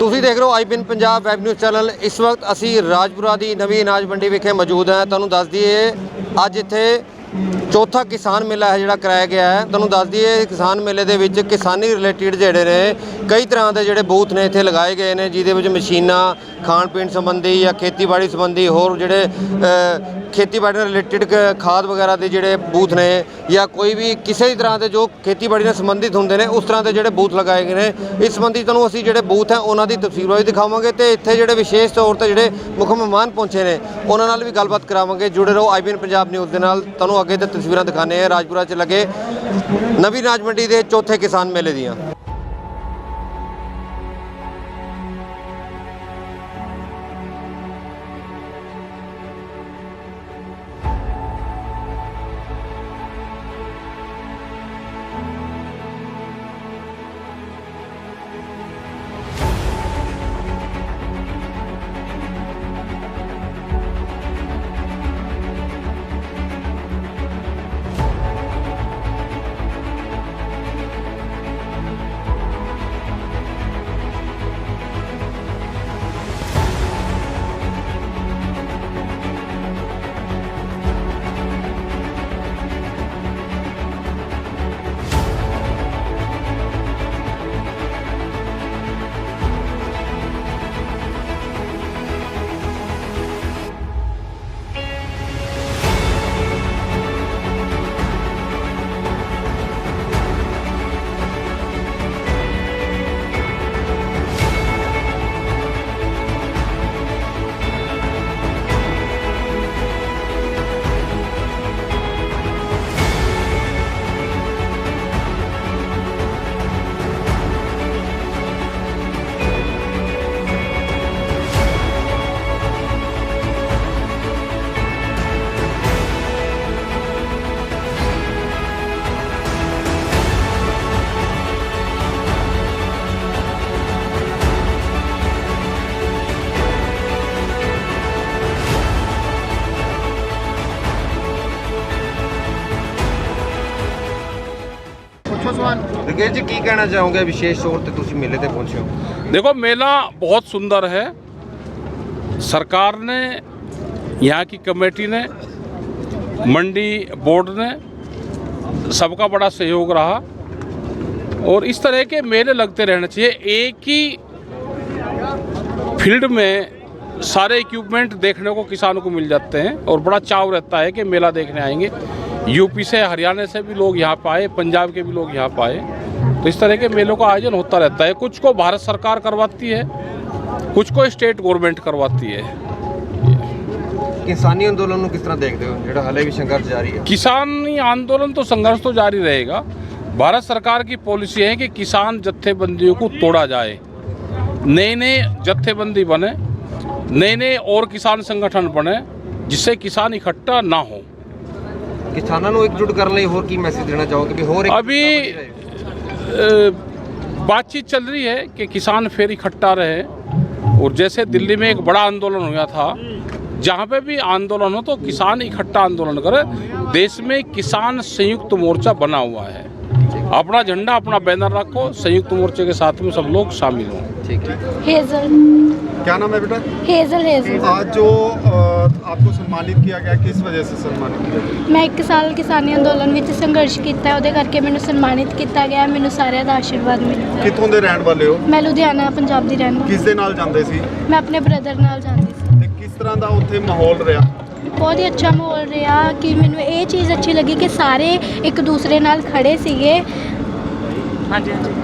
ਤੁਸੀਂ ਦੇਖ ਰਹੇ ਹੋ IPN Punjab web news channel. ਇਸ ਵਕਤ ਅਸੀਂ ਰਾਜਪੁਰਾ ਦੀ ਨਵੀਂ ਅਨਾਜ ਮੰਡੀ ਵਿਖੇ ਮੌਜੂਦ ਹਾਂ। ਤੁਹਾਨੂੰ ਦੱਸ ਦਈਏ, ਅੱਜ ਇੱਥੇ ਚੌਥਾ ਕਿਸਾਨ ਮੇਲਾ ਹੈ ਜਿਹੜਾ ਕਰਾਇਆ ਗਿਆ ਹੈ। ਤੁਹਾਨੂੰ ਦੱਸ ਦਈਏ, ਕਿਸਾਨ ਮੇਲੇ ਦੇ ਵਿੱਚ ਕਿਸਾਨੀ ਰਿਲੇਟਡ ਜਿਹੜੇ ਨੇ ਕਈ ਤਰ੍ਹਾਂ ਦੇ ਜਿਹੜੇ ਬੂਥ ਨੇ ਇੱਥੇ ਲਗਾਏ ਗਏ ਨੇ, ਜਿਹਦੇ ਵਿੱਚ ਮਸ਼ੀਨਾਂ, ਖਾਣ ਪੀਣ ਸੰਬੰਧੀ ਜਾਂ ਖੇਤੀਬਾੜੀ ਸੰਬੰਧੀ ਹੋਰ ਜਿਹੜੇ ਖੇਤੀਬਾੜੀ ਨਾਲ ਰਿਲੇਟਡ ਖਾਦ ਵਗੈਰਾ ਦੇ ਜਿਹੜੇ ਬੂਥ ਨੇ ਜਾਂ ਕੋਈ ਵੀ ਕਿਸੇ ਵੀ ਤਰ੍ਹਾਂ ਦੇ ਜੋ ਖੇਤੀਬਾੜੀ ਨਾਲ ਸੰਬੰਧਿਤ ਹੁੰਦੇ ਨੇ, ਉਸ ਤਰ੍ਹਾਂ ਦੇ ਜਿਹੜੇ ਬੂਥ ਲਗਾਏ ਗਏ ਨੇ। ਇਸ ਸੰਬੰਧੀ ਤੁਹਾਨੂੰ ਅਸੀਂ ਜਿਹੜੇ ਬੂਥ ਹੈ, ਉਹਨਾਂ ਦੀ ਤਸਵੀਰਾਂ ਵੀ ਦਿਖਾਵਾਂਗੇ ਤੇ ਇੱਥੇ ਜਿਹੜੇ ਵਿਸ਼ੇਸ਼ ਤੌਰ ਤੇ ਜਿਹੜੇ ਮੁੱਖ ਮਹਿਮਾਨ ਪਹੁੰਚੇ ਨੇ, ਉਹਨਾਂ ਨਾਲ ਵੀ ਗੱਲਬਾਤ ਕਰਾਵਾਂਗੇ। ਜੁੜੇ ਰਹੋ ਆਈਬੀਐਨ ਪੰਜਾਬ ਨਿਊਜ਼ ਦੇ ਨਾਲ। ਤੁਹਾਨੂੰ ਅੱਗੇ ਤੇ ਤਸਵੀਰਾਂ ਦਿਖਾਣੇ ਆ ਰਾਜਪੁਰਾ 'ਚ ਲੱਗੇ ਨਵੀਂ ਰਾਜ ਮੰਡੀ ਦੇ ਚੌਥੇ ਕਿਸਾਨ ਮੇਲੇ ਦੀਆਂ। ਸਵਾਲ ਰਕੇਸ਼ ਜੀ ਕੀ ਕਹਿਣਾ ਚਾਹੋਗੇ ਵਿਸ਼ੇਸ਼ ਤੌਰ ਤੇ ਤੁਸੀਂ ਮੇਲੇ ਤੇ ਪਹੁੰਚੇ ਹੋ देखो मेला बहुत सुंदर है सरकार ने यहाँ की कमेटी ने मंडी बोर्ड ने सबका बड़ा सहयोग रहा और इस तरह के मेले लगते रहने चाहिए एक ही फील्ड में सारे इक्विपमेंट देखने को किसानों को मिल जाते हैं और बड़ा चाव रहता है कि मेला देखने आएंगे यूपी से हरियाणा से भी लोग यहाँ पे आए पंजाब के भी लोग यहाँ पे आए तो इस तरह के मेलों का आयोजन होता रहता है कुछ को भारत सरकार करवाती है कुछ को स्टेट गवर्नमेंट करवाती है ਕਿਸਾਨੀ ਅੰਦੋਲਨ ਨੂੰ ਕਿਸ ਤਰ੍ਹਾਂ ਦੇਖਦੇ ਹੋ ਜਿਹੜਾ ਹਲੇ ਵੀ ਸੰਘਰਸ਼ ਜਾਰੀ ਹੈ किसानी आंदोलन तो संघर्ष तो जारी रहेगा भारत सरकार की पॉलिसी है कि किसान जत्थेबंदियों को तोड़ा जाए नए नए जत्थेबंदी बने नए नए और किसान संगठन बने जिससे किसान इकट्ठा ना हो ਕਿਸਾਨਾਂ ਨੂੰ ਇਕਜੁੱਟ ਕਰਨ ਲਈ ਹੋਰ ਕੀ ਮੈਸੇਜ ਦੇਣਾ ਚਾਹੋਗੇ ਵੀ ਹੋਰ ਇੱਕ अभी अ, बातचीत चल रही है कि किसान फिर इकट्ठा रहे और जैसे दिल्ली में एक बड़ा आंदोलन हुआ था जहाँ पे भी आंदोलन हो तो किसान इकट्ठा आंदोलन करे देश में किसान संयुक्त मोर्चा बना हुआ है अपना झंडा अपना बैनर रखो संयुक्त मोर्चे के साथ में सब लोग शामिल हों ਠੀਕ ਠੀਕ हेजल क्या नाम है बेटा हेजल हेजल आज जो अ, आपको सम्मानित किया गया किस वजह से सम्मानित किया गया ਮੈਂ ਇੱਕ ਸਾਲ ਕਿਸਾਨੀ ਅੰਦੋਲਨ ਵਿੱਚ ਸੰਘਰਸ਼ ਕੀਤਾ ਉਹਦੇ ਕਰਕੇ ਮੈਨੂੰ ਸਨਮਾਨਿਤ ਕੀਤਾ ਗਿਆ ਮੈਨੂੰ ਸਾਰਿਆਂ ਦਾ ਆਸ਼ੀਰਵਾਦ ਮਿਲਿਆ ਕਿੱਥੋਂ ਦੇ ਰਹਿਣ ਵਾਲੇ ਹੋ ਮੈਂ ਲੁਧਿਆਣਾ ਪੰਜਾਬ ਦੀ ਰਹਿਣ ਵਾਲੀ ਕਿਸ ਦੇ ਨਾਲ ਜਾਂਦੇ ਸੀ ਮੈਂ ਆਪਣੇ ਬ੍ਰਦਰ ਨਾਲ ਜਾਂਦੀ ਸੀ ਤੇ ਕਿਸ ਤਰ੍ਹਾਂ ਦਾ ਉੱਥੇ ਮਾਹੌਲ ਰਿਹਾ ਬਹੁਤ ਹੀ ਅੱਛਾ ਮਾਹੌਲ ਰਿਹਾ ਕਿ ਮੈਨੂੰ ਇਹ ਚੀਜ਼ ਅੱਛੀ ਲੱਗੀ ਕਿ ਸਾਰੇ ਇੱਕ ਦੂਸਰੇ ਨਾਲ ਖੜੇ ਸੀਗੇ। ਹਾਂਜੀ ਹਾਂਜੀ।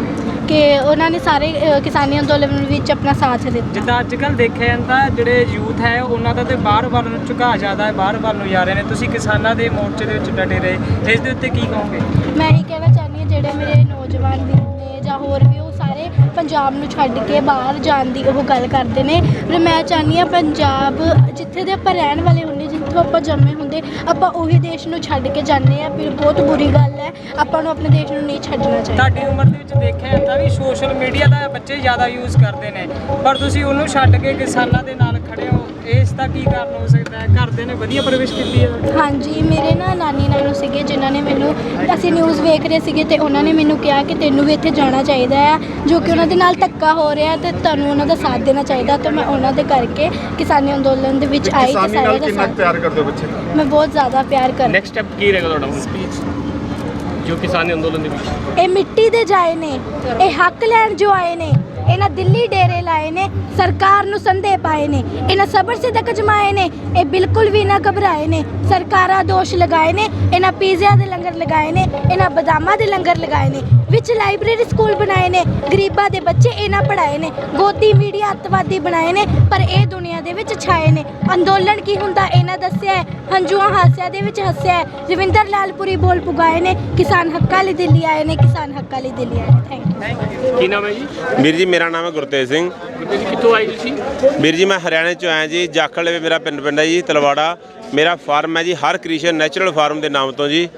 ਕਿ ਉਹਨਾਂ ਨੇ ਸਾਰੇ ਅ, ਕਿਸਾਨੀ ਅੰਦੋਲਨ ਵਿੱਚ ਆਪਣਾ ਸਾਥ ਦਿੱਤਾ। ਜਿੱਦਾਂ ਅੱਜ ਕੱਲ ਦੇਖਿਆ ਜਾਂਦਾ ਜਿਹੜੇ ਯੂਥ ਹੈ ਉਹਨਾਂ ਦਾ ਤੇ ਬਾਹਰ ਵੱਲ ਨੂੰ ਝੁਕਾਅ ਜ਼ਿਆਦਾ ਹੈ ਬਾਹਰ ਵੱਲ ਨੂੰ ਜਾ ਰਹੇ ਨੇ। ਤੁਸੀਂ ਕਿਸਾਨਾਂ ਦੇ ਮੋਰਚੇ ਦੇ ਵਿੱਚ ਡਟੇ ਰਹੇ ਇਸ ਦੇ ਉੱਤੇ ਕੀ ਕਹੋਗੇ? ਮੈਂ ਇਹ ਕਹਿਣਾ ਚਾਹੁੰਦੀ ਹਾਂ ਜਿਹੜੇ ਮੇਰੇ ਨੌਜਵਾਨ ਵੀਰ ਨੇ ਜਾਂ ਹੋਰ ਵੀ ਉਹ ਸਾਰੇ ਪੰਜਾਬ ਨੂੰ ਛੱਡ ਕੇ ਬਾਹਰ ਜਾਣ ਦੀ ਉਹ ਗੱਲ ਕਰਦੇ ਨੇ। ਪਰ ਮੈਂ ਚਾਹੁੰਦੀ ਹਾਂ ਪੰਜਾਬ ਜਿੱਥੇ ਦੇ ਆਪਾਂ ਰਹਿਣ ਵਾਲੇ ਹੁੰਦੇ ਜਿੱਥੋਂ ਆਪਾਂ ਜੰਮੇ ਹੁੰਦੇ, ਆਪਾਂ ਉਹੀ ਦੇਸ਼ ਨੂੰ ਛੱਡ ਕੇ ਜਾਂਦੇ ਆ ਫਿਰ ਬਹੁਤ ਬੁਰੀ ਗੱਲ ਹੈ, ਆਪਾਂ ਨੂੰ ਆਪਣੇ ਦੇਸ਼ ਨੂੰ ਨਹੀਂ ਛੱਡਣਾ ਚਾਹੀਦਾ। ਤੁਹਾਡੀ ਉਮਰ ਦੇ ਵਿੱਚ ਦੇਖਿਆ ਜਾਂਦਾ ਵੀ ਸੋਸ਼ਲ ਮੀਡੀਆ ਦਾ ਬੱਚੇ ਜ਼ਿਆਦਾ ਯੂਜ਼ ਕਰਦੇ ਨੇ, ਪਰ ਤੁਸੀਂ ਉਹਨੂੰ ਛੱਡ ਕੇ ਕਿਸਾਨਾਂ ਦੇ ਨਾਲ ਖੜੇ ਹੋ। ਇਸ ਦਾ ਕੀ ਕਾਰਨ ਹੋ ਸਕਦਾ ਹੈ? ਘਰਦਿਆਂ ਨੇ ਵਧੀਆ ਪਰਵਿਸ਼ ਕੀਤੀ ਹੈ। ਤੁਹਾਡੀ? ਹਾਂਜੀ ਮੇਰੇ ਨਾ ਨਾਨੀ ਨਾਨੂ ਸੀਗੇ ਜਿਨ੍ਹਾਂ ਨੇ ਮੈਨੂੰ ਅਸੀਂ ਨਿਊਜ਼ ਵੇਖ ਰਹੇ ਸੀਗੇ ਤੇ ਉਹਨਾਂ ਨੇ ਮੈਨੂੰ ਕਿਹਾ ਕਿ ਤੈਨੂੰ ਵੀ ਇੱਥੇ ਜਾਣਾ ਚਾਹੀਦਾ ਹੈ ਜੋ ਕਿ ਉਹਨਾਂ ਦੇ ਨਾਲ ਧੱਕਾ ਹੋ ਰਿਹਾ ਤੇ ਤੁਹਾਨੂੰ ਉਹਨਾਂ ਦਾ ਸਾਥ ਦੇਣਾ ਚਾਹੀਦਾ ਤੇ ਮੈਂ ਉਹਨਾਂ ਦੇ ਕਰਕੇ ਕਿਸਾਨੀ ਅੰਦੋਲਨ ਦੇ ਵਿੱਚ ਆਈ ਤੇ ਕਿਸਾਨੀ ਸਾਰਿਆਂ ਨਾਲ ਦਾ ਕਿੰਨਾ ਸਾਥ ਪਿਆਰ ਕਰਦੇ ਹੋ ਬੱਚੇ? ਮੈਂ ਬਹੁਤ ਜ਼ਿਆਦਾ ਪਿਆਰ ਕਰਦੀ ਨੈਕਸਟ ਸਟੈਪ ਕੀ ਰਹੇਗਾ ਤੁਹਾਡਾ ਸਪੀਚ ਜੋ ਕਿਸਾਨੀ ਅੰਦੋਲਨ ਦੇ ਵਿੱਚ। ਇਹ ਮਿੱਟੀ ਦੇ ਜਾਏ ਨੇ ਇਹ ਹੱਕ ਲੈਣ ਜੋ ਆਏ ਨੇ ਇਹਨਾਂ ਦਿੱਲੀ ਡੇਰੇ ਲਾਏ ਨੇ ਸਰਕਾਰ ਨੂੰ ਸੰਦੇ ਪਾਏ ਨੇ ਇਹਨਾਂ ਸਬਰ ਸਿਦਕ ਜਮਾਏ ਨੇ ਇਹ ਬਿਲਕੁਲ ਵੀ ਨਾ ਘਬਰਾਏ ਨੇ। ਸਰਕਾਰਾਂ ਦੋਸ਼ ਲਗਾਏ ਨੇ ਇਹਨਾਂ ਪੀਜ਼ਿਆਂ ਦੇ ਲੰਗਰ ਲਗਾਏ ਨੇ ਇਹਨਾਂ ਬਦਾਮਾਂ ਦੇ ਲੰਗਰ ਲਗਾਏ ਨੇ ਵਿੱਚ ਲਾਇਬ੍ਰੇਰੀ ਸਕੂਲ ਬਣਾਏ ਨੇ ਗਰੀਬਾਂ ਦੇ ਬੱਚੇ ਇਹਨਾਂ ਪੜਾਏ ਨੇ ਗੋਦੀ ਮੀਡੀਆ ਅੱਤਵਾਦੀ ਬਣਾਏ ਨੇ ਪਰ ਇਹ ਦੁਨੀਆ ਦੇ ਵਿੱਚ ਛਾਏ ਨੇ। ਅੰਦੋਲਨ ਕੀ ਹੁੰਦਾ ਇਹਨਾਂ ਦੱਸਿਆ ਹੈ ਹੰਝੂਆਂ ਹਾਸਿਆਂ ਦੇ ਵਿੱਚ ਹੱਸਿਆ ਰਵਿੰਦਰ ਲਾਲਪੁਰੀ ਬੋਲ ਪੁਗਾਏ ਨੇ ਕਿਸਾਨ ਹੱਕਾਂ ਲਈ ਦਿੱਲੀ ਆਏ ਨੇ ਕਿਸਾਨ ਹੱਕਾਂ ਲਈ ਦਿੱਲੀ ਆਏ ਨੇ। ਥੈਂਕ ਯੂ ਕੀ ਨਾਮ ਹੈ ਜੀ? ਵੀਰ ਜੀ ਮੇਰਾ ਨਾਮ ਹੈ ਗੁਰਤੇਜ ਸਿੰਘ। ਗੁਰਪ੍ਰੀਤ ਜੀ ਕਿੱਥੋਂ ਆਏ ਤੁਸੀਂ? ਵੀਰ ਜੀ ਮੈਂ ਹਰਿਆਣੇ ਚੋਂ ਆਇਆ ਜੀ। ਜਾਖਲ ਮੇਰਾ ਪਿੰਡ ਪਿੰਡ ਹੈ ਜੀ ਤਲਵਾੜਾ। ਮੇਰਾ ਫਾਰਮ ਹੈ ਜੀ ਹਰ ਕ੍ਰਿਸ਼ਨ ਨੈਚੁਰਲ ਫਾਰਮ ਦੇ ਨਾਮ ਤੋਂ ਜੀ।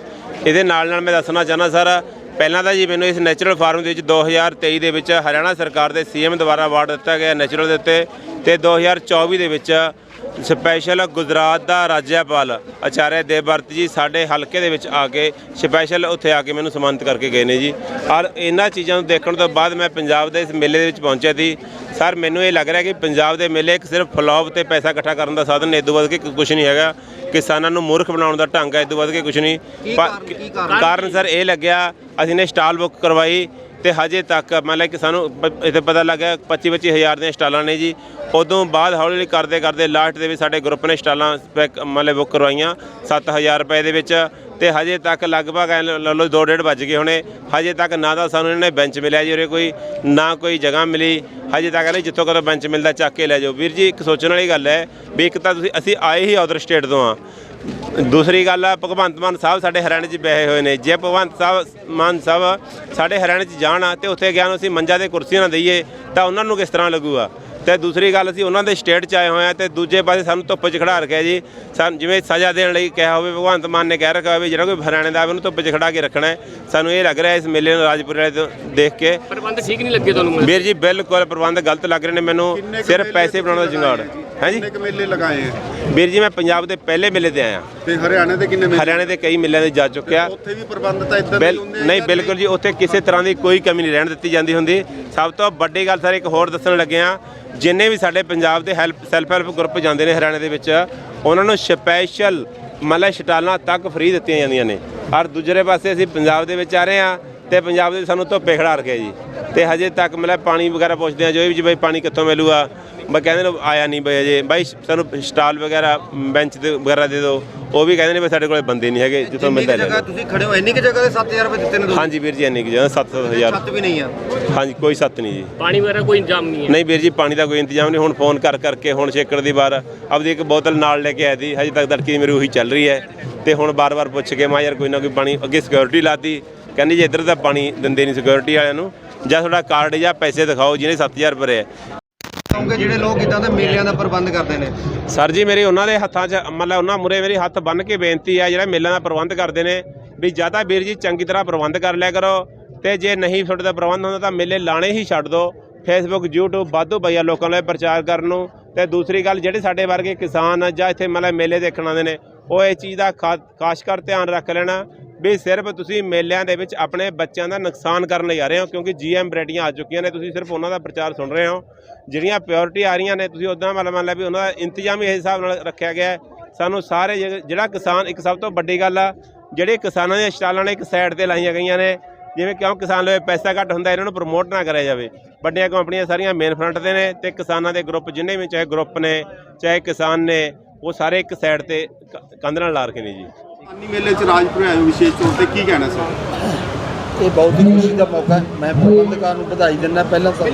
ਇਹਦੇ ਨਾਲ ਨਾਲ ਮੈਂ ਦੱਸਣਾ ਚਾਹੁੰਦਾ ਸਰ ਪਹਿਲਾਂ ਤਾਂ ਜੀ ਮੈਨੂੰ ਇਸ ਨੈਚੁਰਲ ਫਾਰਮ ਦੇ ਵਿੱਚ 2023 ਦੇ ਵਿੱਚ ਹਰਿਆਣਾ ਸਰਕਾਰ ਦੇ ਸੀਐਮ ਦੁਆਰਾ ਅਵਾਰਡ ਦਿੱਤਾ ਗਿਆ ਨੈਚੁਰਲ ਦੇ ਉੱਤੇ ਤੇ 2024 ਦੇ ਵਿੱਚ ਸਪੈਸ਼ਲ ਗੁਜਰਾਤ ਦਾ ਰਾਜਿਆਪਾਲ ਆਚਾਰਿਆ ਦੇਵਵਰਤ ਜੀ ਸਾਡੇ ਹਲਕੇ ਦੇ ਵਿੱਚ ਆ ਕੇ ਸਪੈਸ਼ਲ ਉੱਥੇ ਆ ਕੇ ਮੈਨੂੰ ਸਨਮਾਨਿਤ ਕਰਕੇ ਗਏ ਨੇ ਜੀ। ਔਰ ਇਹਨਾਂ ਚੀਜ਼ਾਂ ਨੂੰ ਦੇਖਣ ਤੋਂ ਬਾਅਦ ਮੈਂ ਪੰਜਾਬ ਦੇ ਇਸ ਮੇਲੇ ਦੇ ਵਿੱਚ ਪਹੁੰਚਿਆ ਸੀ। ਸਰ ਮੈਨੂੰ ਇਹ ਲੱਗ ਰਿਹਾ ਕਿ ਪੰਜਾਬ ਦੇ ਮੇਲੇ ਇੱਕ ਸਿਰਫ ਫਲੌਪ ਤੇ ਪੈਸਾ ਇਕੱਠਾ ਕਰਨ ਦਾ ਸਾਧਨ ਨੇ ਇਦੋਂ ਵੱਧ ਕੇ ਕੁਝ ਨਹੀਂ ਹੈਗਾ। ਕਿਸਾਨਾਂ ਨੂੰ ਮੂਰਖ ਬਣਾਉਣ ਦਾ ਢੰਗ ਹੈ ਇਦੋਂ ਵੱਧ ਕੇ ਕੁਝ ਨਹੀਂ? ਕਾਰਨ ਸਰ ਇਹ ਲੱਗਿਆ ਅਸੀਂ ਨੇ ਸਟਾਲ ਬੁੱਕ ਕਰਵਾਈ। ਤੇ ਹਜੇ ਤੱਕ ਮਤਲਬ ਕਿ ਸਾਨੂੰ ਪ- ਇੱਥੇ ਪਤਾ ਲੱਗਾ 25 25 ਹਜ਼ਾਰ ਦੀਆਂ ਸਟਾਲਾਂ ਨੇ ਜੀ। ਉਦੋਂ ਬਾਅਦ ਹੌਲੀ ਹੌਲੀ ਕਰਦੇ ਕਰਦੇ ਲਾਸਟ ਦੇ ਵਿੱਚ ਸਾਡੇ ਗਰੁੱਪ ਨੇ ਸਟਾਲਾਂ ਪੈਕ ਮਤਲਬ ਬੁੱਕ ਕਰਵਾਈਆਂ 7000 ਰੁਪਏ ਦੇ ਵਿੱਚ। ਤੇ ਹਜੇ ਤੱਕ ਲਗਭਗ ਐਂ ਲਾ ਲਓ 2.5 ਵੱਜ ਗਏ ਹੋਣੇ। ਹਜੇ ਤੱਕ ਨਾ ਤਾਂ ਸਾਨੂੰ ਇਹਨਾਂ ਨੇ ਬੈਂਚ ਮਿਲਿਆ ਜੀ ਉਰੇ ਕੋਈ, ਨਾ ਕੋਈ ਜਗ੍ਹਾ ਮਿਲੀ। ਹਜੇ ਤੱਕ ਕਹਿੰਦੇ ਜਿੱਥੋਂ ਕਦੋਂ ਬੈਂਚ ਮਿਲਦਾ ਚੱਕ ਕੇ ਲੈ ਜਾਓ। ਵੀਰ ਜੀ, ਇੱਕ ਸੋਚਣ ਵਾਲੀ ਗੱਲ ਹੈ ਵੀ ਇੱਕ ਤਾਂ ਤੁਸੀਂ, ਅਸੀਂ ਆਏ ਹੀ ਅਦਰ ਸਟੇਟ ਤੋਂ ਆ ਦੂਸਰੀ ਗੱਲ ਆ ਭਗਵੰਤ ਮਾਨ ਸਾਹਿਬ ਸਾਡੇ ਹਰਿਆਣੇ 'ਚ ਬਹਿ ਹੋਏ ਨੇ। ਜੇ ਭਗਵੰਤ ਸਾਹਿਬ ਮਾਨ ਸਾਹਿਬ ਸਾਡੇ ਹਰਿਆਣੇ 'ਚ ਜਾਣ ਆ ਤੇ ਉੱਥੇ ਗਿਆ ਨੂੰ ਅਸੀਂ ਮੰਜਾ ਦੇ ਕੁਰਸੀਆਂ ਨਾ ਦਈਏ ਤਾਂ ਉਹਨਾਂ ਨੂੰ ਕਿਸ ਤਰ੍ਹਾਂ ਲੱਗੂਗਾ? ਤੇ ਦੂਸਰੀ ਗੱਲ ਅਸੀਂ ਉਹਨਾਂ ਦੇ ਸਟੇਟ 'ਚ ਆਏ ਹੋਏ ਆ ਤੇ ਦੂਜੇ ਪਾਸੇ ਸਾਨੂੰ ਧੁੱਪ 'ਚ ਖੜਾ ਰੱਖਿਆ ਜੀ। ਸਾਨੂੰ ਜਿਵੇਂ ਸਜ਼ਾ ਦੇਣ ਲਈ ਕਿਹਾ ਹੋਵੇ ਭਗਵੰਤ ਮਾਨ ਨੇ ਕਹਿ ਰੱਖਿਆ ਹੋਵੇ ਜਿਹੜਾ ਕੋਈ ਹਰਿਆਣੇ ਦਾ ਆਵੇ ਉਹਨੂੰ ਧੁੱਪ 'ਚ ਖੜਾ ਕੇ ਰੱਖਣਾ ਹੈ। ਸਾਨੂੰ ਇਹ ਲੱਗ ਰਿਹਾ ਇਸ ਮੇਲੇ ਨੂੰ ਰਾਜਪੁਰ ਵਾਲੇ ਤੋਂ ਦੇਖ ਕੇ। ਪ੍ਰਬੰਧ ਠੀਕ ਨਹੀਂ ਲੱਗੇ ਤੁਹਾਨੂੰ? ਵੀਰ ਜੀ ਬਿਲਕੁਲ ਪ੍ਰਬੰਧ ਗਲਤ ਲੱਗ ਰਹੇ ਨੇ ਮੈਨੂੰ। ਸਿਰਫ ਪੈਸੇ ਬਣਾਉਣ ਦਾ ਜੁਗਾੜ? ਹੈ ਜੀ? ਕਿੰਨੇ ਕੁ ਮੇਲੇ ਲਗਾਏ ਹੈ ਵੀਰ ਜੀ ਮੈਂ ਪੰਜਾਬ ਦੇ ਪਹਿਲੇ ਮੇਲੇ ਤੇ ਆਇਆ। ਤੇ ਹਰਿਆਣੇ ਦੇ ਕਿੰਨੇ ਮੇਲੇ? ਹਰਿਆਣੇ ਦੇ ਕਈ ਮੇਲਿਆਂ ਤੇ ਜਾ ਚੁੱਕਿਆ। ਉੱਥੇ ਵੀ ਪ੍ਰਬੰਧ ਤਾਂ ਇਦਾਂ ਦੇ ਬਿਲ ਹੁੰਦੇ ਆ ਨਹੀਂ ਜਾਂ ਬਿਲਕੁਲ ਜੀ ਉੱਥੇ ਕਿਸੇ ਤਰ੍ਹਾਂ ਦੀ ਕੋਈ ਕਮੀ ਨਹੀਂ ਰਹਿਣ ਦਿੱਤੀ ਜਾਂਦੀ ਹੁੰਦੀ। ਸਭ ਤੋਂ ਵੱਡੀ ਗੱਲ ਸਰ ਇੱਕ ਹੋਰ ਦੱਸਣ ਲੱਗੇ ਆ ਜਿੰਨੇ ਵੀ ਸਾਡੇ ਪੰਜਾਬ ਦੇ ਹੈਲਪ ਸੈਲਫ ਹੈਲਪ ਗਰੁੱਪ ਜਾਂਦੇ ਨੇ ਹਰਿਆਣੇ ਦੇ ਵਿੱਚ ਉਹਨਾਂ ਨੂੰ ਸਪੈਸ਼ਲ ਮਤਲਬ ਸ਼ਟਾਲਾਂ ਤੱਕ ਫ੍ਰੀ ਦਿੱਤੀਆਂ ਜਾਂਦੀਆਂ ਨੇ। ਔਰ ਦੂਜਰੇ ਪਾਸੇ ਅਸੀਂ ਪੰਜਾਬ ਦੇ ਵਿੱਚ ਆ ਰਹੇ ਆ ਤੇ ਪੰਜਾਬ ਦੇ ਸਾਨੂੰ ਧੁੱਪੇ ਖੜਾ ਰੱਖਿਆ ਜੀ। ਤੇ ਹਜੇ ਤੱਕ ਮਤਲਬ ਪਾਣੀ ਵਗੈਰਾ ਪੁੱਛਦੇ ਆ ਜੋ ਵੀ ਜੀ ਬਈ ਪਾਣੀ ਕਿੱਥੋਂ ਮਿਲੂਗਾ ਮੈਂ ਕਹਿੰਦੇ ਨੇ ਆਇਆ ਨਹੀਂ ਬਈ ਅਜੇ। ਬਾਈ ਸਾਨੂੰ ਸਟਾਲ ਵਗੈਰਾ ਬੈਂਚ ਦੇ ਵਗੈਰਾ ਦੇ ਦਿਓ। ਉਹ ਵੀ ਕਹਿੰਦੇ ਨੇ ਵੀ ਸਾਡੇ ਕੋਲੇ ਬੰਦੇ ਨਹੀਂ ਹੈਗੇ ਜਿੱਥੋਂ ਮਿਲਦਾ ਜਗ੍ਹਾ। ਤੁਸੀਂ ਖੜੇ ਹੋ ਇੰਨੀ ਕਿ ਜਗ੍ਹਾ ਦੇ 7000 ਰੁਪਏ ਦਿੱਤੇ ਨੇ ਹਾਂਜੀ ਵੀਰ ਜੀ ਇੰਨੀ ਕਿ ਜਗ੍ਹਾ 7-7000 ਛੱਤ ਵੀ ਨਹੀਂ ਆ। ਹਾਂਜੀ ਕੋਈ ਸੱਤ ਨਹੀਂ ਜੀ। ਪਾਣੀ ਵਗੈਰਾ ਕੋਈ ਇੰਤਜ਼ਾਮ ਨਹੀਂ ਹੈ? ਨਹੀਂ ਵੀਰ ਜੀ ਪਾਣੀ ਦਾ ਕੋਈ ਇੰਤਜ਼ਾਮ ਨਹੀਂ। ਹੁਣ ਫੋਨ ਕਰ ਕਰਕੇ ਹੁਣ ਛੇਕੜ ਦੀ ਵਾਰ ਆਪਦੀ ਇੱਕ ਬੋਤਲ ਨਾਲ ਲੈ ਕੇ ਆਈ ਦੀ ਹਜੇ ਤੱਕ ਤੜਕੀ ਮੇਰੀ ਉਹੀ ਚੱਲ ਰਹੀ ਹੈ। ਤੇ ਹੁਣ ਬਾਰ-ਬਾਰ ਪੁੱਛ ਕੇ ਮੈਂ ਯਾਰ ਕੋਈ ਨਾ ਕੋਈ ਪਾਣੀ ਅੱਗੇ ਸਿਕਿਉਰਿਟੀ ਲਾਤੀ। ਕਹਿੰਦੀ ਜੇ ਇੱਧਰ ਤਾਂ ਪਾਣੀ ਦਿੰਦੇ ਨਹੀਂ ਸਿਕਿਉਰਿਟੀ ਵਾਲਿਆਂ ਨੂੰ। ਜਾਂ ਤੁਹਾਡਾ ਕਾਰਡ ਜਾਂ ਪੈਸੇ ਦਿਖਾਓ ਜਿਹਨੇ 7000 ਭਰੇ ਹੈ ਜਿਹੜੇ ਲੋਕ ਇਦਾਂ ਦੇ ਮੇਲਿਆਂ ਦਾ ਪ੍ਰਬੰਧ ਕਰਦੇ ਨੇ? ਸਰ ਜੀ, ਮੇਰੇ ਉਹਨਾਂ ਦੇ ਹੱਥਾਂ 'ਚ, ਮਤਲਬ ਉਹਨਾਂ ਮੁਰੇ ਮੇਰੀ ਹੱਥ ਬੰਨ ਕੇ ਬੇਨਤੀ ਹੈ ਜਿਹੜਾ ਮੇਲਿਆਂ ਦਾ ਪ੍ਰਬੰਧ ਕਰਦੇ ਨੇ, ਵੀ ਜ਼ਿਆਦਾ ਵੀਰ ਜੀ ਚੰਗੀ ਤਰ੍ਹਾਂ ਪ੍ਰਬੰਧ ਕਰ ਲਿਆ ਕਰੋ ਤੇ ਜੇ ਨਹੀਂ ਤੁਹਾਡੇ ਦਾ ਪ੍ਰਬੰਧ ਹੁੰਦਾ ਤਾਂ ਮੇਲੇ ਲਾਣੇ ਹੀ ਛੱਡ ਦਿਓ। ਫੇਸਬੁੱਕ YouTube ਵਾਧੂ ਪਈਆ ਲੋਕਾਂ ਲਈ ਪ੍ਰਚਾਰ ਕਰਨ ਨੂੰ। ਤੇ ਦੂਸਰੀ ਗੱਲ, ਜਿਹੜੇ ਸਾਡੇ ਵਰਗੇ ਕਿਸਾਨ ਆ ਜਾਂ ਇੱਥੇ ਮਤਲਬ ਮੇਲੇ ਦੇਖਣ ਆਉਂਦੇ ਨੇ, ਉਹ ਇਹ ਚੀਜ਼ ਦਾ ਖਾ- ਖਾਸ ਕਰ ਧਿਆਨ ਰੱਖ ਲੈਣਾ ਵੀ ਸਿਰਫ ਤੁਸੀਂ ਮੇਲਿਆਂ ਦੇ ਵਿੱਚ ਆਪਣੇ ਬੱਚਿਆਂ ਦਾ ਨੁਕਸਾਨ ਕਰਨ ਲਈ ਆ ਰਹੇ ਹੋ, ਕਿਉਂਕਿ ਜੀਐਮ ਬਰੇਟੀਆਂ ਆ ਚੁੱਕੀਆਂ ਨੇ, ਤੁਸੀਂ ਸਿਰਫ ਉਹਨਾਂ ਦਾ ਪ੍ਰਚਾਰ ਸੁਣ ਰਹੇ ਹੋ। ਜਿਹੜੀਆਂ ਪਿਓਰਿਟੀ ਆ ਰਹੀਆਂ ਨੇ, ਤੁਸੀਂ ਉਦਾਂ ਮਤਲਬ ਮੰਨ ਲਿਆ ਵੀ ਉਹਨਾਂ ਦਾ ਇੰਤਜ਼ਾਮ ਹੀ ਇਸ ਹਿਸਾਬ ਨਾਲ ਰੱਖਿਆ ਗਿਆ ਸਾਨੂੰ ਸਾਰੇ ਜਿਹੜਾ ਕਿਸਾਨ, ਇੱਕ ਸਭ ਤੋਂ ਵੱਡੀ ਗੱਲ ਆ, ਜਿਹੜੇ ਕਿਸਾਨਾਂ ਦੀਆਂ ਸਟਾਲਾਂ ਨੇ, ਇੱਕ ਸਾਈਡ ਤੇ ਲਾਈਆਂ ਗਈਆਂ ਨੇ, ਜਿਵੇਂ ਕਿਉਂ ਕਿਸਾਨ ਲਈ ਪੈਸਾ ਘੱਟ ਹੁੰਦਾ, ਇਹਨਾਂ ਨੂੰ ਪ੍ਰਮੋਟ ਨਾ ਕਰਿਆ ਜਾਵੇ। ਵੱਡੀਆਂ ਕੰਪਨੀਆਂ ਸਾਰੀਆਂ ਮੇਨ ਫਰੰਟ ਤੇ ਨੇ ਤੇ ਕਿਸਾਨਾਂ ਦੇ ਗਰੁੱਪ ਜਿੰਨੇ ਵੀ, ਚਾਹੇ ਗਰੁੱਪ ਨੇ, ਚਾਹੇ ਕਿਸਾਨ ਨੇ, ਉਹ ਸਾਰੇ ਇੱਕ ਸਾਈਡ ਤੇ ਕ- ਕੰਧ ਨਾਲ ਲਾ ਰੱਖੇ ਨੇ ਜੀ। ਕਿਸਾਨੀ ਮੇਲੇ ਚ ਰਾਜਪੁਰ ਆਏ ਹੋ ਵਿਸ਼ੇਸ਼ ਤੌਰ ਤੇ ਕੀ ਕਹਿਣਾ ਸਰ? ਇਹ ਬਹੁਤ ਹੀ ਖੁਸ਼ੀ ਦਾ ਮੌਕਾ ਹੈ। ਮੈਂ ਪ੍ਰਬੰਧਕਾਂ ਨੂੰ ਵਧਾਈ ਦਿੰਦਾ ਪਹਿਲਾਂ ਤਾਂ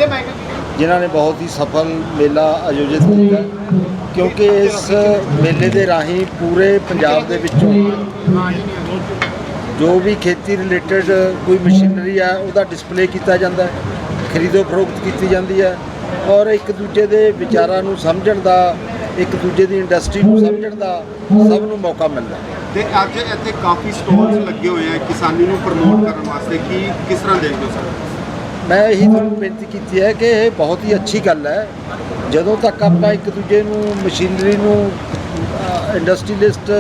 ਜਿਨ੍ਹਾਂ ਨੇ ਬਹੁਤ ਹੀ ਸਫਲ ਮੇਲਾ ਆਯੋਜਿਤ ਕੀਤਾ ਕਿਉਂਕਿ ਇਸ ਮੇਲੇ ਦੇ ਰਾਹੀਂ ਪੂਰੇ ਪੰਜਾਬ ਦੇ ਵਿੱਚੋਂ ਜੋ ਵੀ ਖੇਤੀ ਰਿਲੇਟਡ ਕੋਈ ਮਸ਼ੀਨਰੀ ਹੈ ਉਹਦਾ ਡਿਸਪਲੇ ਕੀਤਾ ਜਾਂਦਾ ਹੈ। ਖਰੀਦੋ ਫਰੋਖਤ ਕੀਤੀ ਜਾਂਦੀ ਹੈ। ਔਰ ਇੱਕ ਦੂਜੇ ਦੇ ਵਿਚਾਰਾਂ ਨੂੰ ਸਮਝਣ ਦਾ ਇੱਕ ਦੂਜੇ ਦੀ ਇੰਡਸਟਰੀ ਨੂੰ ਸਮਝਣ ਦਾ ਸਭ ਨੂੰ ਮੌਕਾ ਮਿਲਦਾ ਤੇ ਅੱਜ ਇੱਥੇ ਕਾਫੀ ਸਟਾਲਸ ਲੱਗੇ ਹੋਏ ਆ ਕਿਸਾਨੀ ਨੂੰ ਪ੍ਰਮੋਟ ਕਰਨ ਵਾਸਤੇ। ਕੀ, ਕਿਸ ਤਰ੍ਹਾਂ ਦੇਖਦੇ ਹੋ ਸਰ? ਮੈਂ ਇਹੀ ਤੁਹਾਨੂੰ ਬੇਨਤੀ ਕੀਤੀ ਹੈ ਕਿ ਇਹ ਬਹੁਤ ਹੀ ਅੱਛੀ ਗੱਲ ਹੈ। ਜਦੋਂ ਤੱਕ ਆਪਾਂ ਇੱਕ ਦੂਜੇ ਨੂੰ ਮਸ਼ੀਨਰੀ ਨੂੰ ਇੰਡਸਟਰੀਲਿਸਟ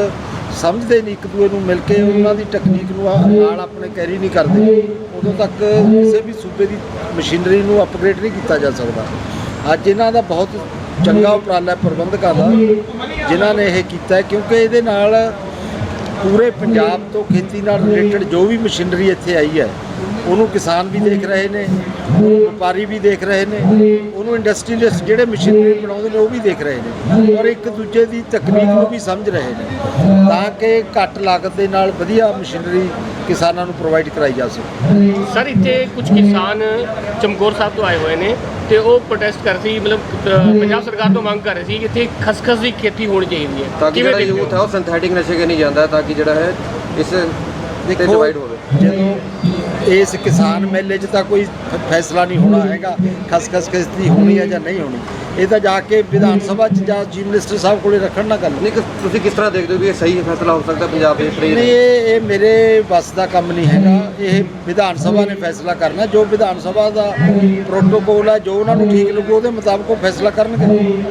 ਸਮਝਦੇ ਨਹੀਂ ਇੱਕ ਦੂਜੇ ਨੂੰ ਮਿਲ ਕੇ, ਉਹਨਾਂ ਦੀ ਟੈਕਨੀਕ ਨੂੰ ਨਾਲ ਆਪਣੇ ਕੈਰੀ ਨਹੀਂ ਕਰਦੇ, ਉਦੋਂ ਤੱਕ ਕਿਸੇ ਵੀ ਸੂਬੇ ਦੀ ਮਸ਼ੀਨਰੀ ਨੂੰ ਅਪਗ੍ਰੇਡ ਨਹੀਂ ਕੀਤਾ ਜਾ ਸਕਦਾ। ਅੱਜ ਇਹਨਾਂ ਦਾ ਬਹੁਤ ਚੰਗਾ ਉਪਰਾਲਾ ਹੈ ਪ੍ਰਬੰਧਕਾਂ ਦਾ, ਜਿਨ੍ਹਾਂ ਨੇ ਇਹ ਕੀਤਾ ਕਿਉਂਕਿ ਇਹਦੇ ਨਾਲ ਪੂਰੇ ਪੰਜਾਬ ਤੋਂ ਖੇਤੀ ਨਾਲ ਰਿਲੇਟਡ ਜੋ ਵੀ ਮਸ਼ੀਨਰੀ ਇੱਥੇ ਆਈ ਹੈ ਉਹਨੂੰ ਕਿਸਾਨ ਵੀ ਦੇਖ ਰਹੇ ਨੇ ਵਪਾਰੀ ਵੀ ਦੇਖ ਰਹੇ ਨੇ ਉਹਨੂੰ ਇੰਡਸਟਰੀਲਿਸਟ ਜਿਹੜੇ ਮਸ਼ੀਨਰੀ ਬਣਾਉਂਦੇ ਨੇ ਉਹ ਵੀ ਦੇਖ ਰਹੇ ਨੇ। ਔਰ ਇੱਕ ਦੂਜੇ ਦੀ ਤਕਨੀਕ ਨੂੰ ਵੀ ਸਮਝ ਰਹੇ ਨੇ ਤਾਂ ਕਿ ਘੱਟ ਲਾਗਤ ਦੇ ਨਾਲ ਵਧੀਆ ਮਸ਼ੀਨਰੀ ਕਿਸਾਨਾਂ ਨੂੰ ਪ੍ਰੋਵਾਈਡ ਕਰਾਈ ਜਾ ਸਕੇ। ਸਰ ਇੱਥੇ ਕੁਝ ਕਿਸਾਨ ਚਮਕੌਰ ਸਾਹਿਬ ਤੋਂ ਆਏ ਹੋਏ ਨੇ ਤੇ ਉਹ ਪ੍ਰੋਟੈਸਟ ਕਰ ਸੀ ਮਤਲਬ ਪੰਜਾਬ ਸਰਕਾਰ ਤੋਂ ਮੰਗ ਕਰ ਰਹੇ ਸੀ ਕਿ ਇੱਥੇ ਖਸਖਸ ਦੀ ਖੇਤੀ ਹੋਣੀ ਚਾਹੀਦੀ ਹੈ। ਤਾਂ ਕਿ ਜਿਹੜਾ? ਯੂਥ ਹੈ? ਉਹ ਸਿੰਥੈਟਿਕ ਨਸ਼ੇ ਕੇ ਨਹੀਂ ਜਾਂਦਾ ਤਾਂ ਕਿ ਜਿਹੜਾ ਹੈ ਇਸ ਤੇ ਦੇਖੋ ਡਿਵਾਈਡ ਹੋਵੇ। ਜਦੋਂ ਇਸ ਕਿਸਾਨ ਮੇਲੇ 'ਚ ਤਾਂ ਕੋਈ ਫੈਸਲਾ ਨਹੀਂ ਹੋਣਾ ਹੈਗਾ ਖਸਖਸ ਕਿਸ ਦੀ ਹੋਣੀ ਹੈ ਜਾਂ ਨਹੀਂ ਹੋਣੀ ਇਹ ਤਾਂ ਜਾ ਕੇ ਵਿਧਾਨ ਸਭਾ 'ਚ ਜਾਂ ਚੀਫ ਮਿਨਿਸਟਰ ਸਾਹਿਬ ਕੋਲੇ ਰੱਖਣ ਨਾ ਗੱਲ। ਨਹੀਂ ਕਿ ਤੁਸੀਂ ਕਿਸ ਤਰ੍ਹਾਂ ਦੇਖਦੇ ਹੋ ਵੀ ਇਹ ਸਹੀ ਫੈਸਲਾ ਹੋ ਸਕਦਾ ਪੰਜਾਬ ਦੇ ਨਹੀਂ ਲਈ ਇਹ ਇਹ ਮੇਰੇ ਵੱਸ ਦਾ ਕੰਮ ਨਹੀਂ ਹੈਗਾ ਇਹ ਵਿਧਾਨ ਸਭਾ ਨੇ ਫੈਸਲਾ ਕਰਨਾ ਜੋ ਵਿਧਾਨ ਸਭਾ ਦਾ ਪ੍ਰੋਟੋਕੋਲ ਹੈ ਜੋ ਉਹਨਾਂ ਨੂੰ ਠੀਕ ਲੱਗੂ ਉਹਦੇ ਮੁਤਾਬਕ ਉਹ ਫੈਸਲਾ ਕਰਨਗੇ।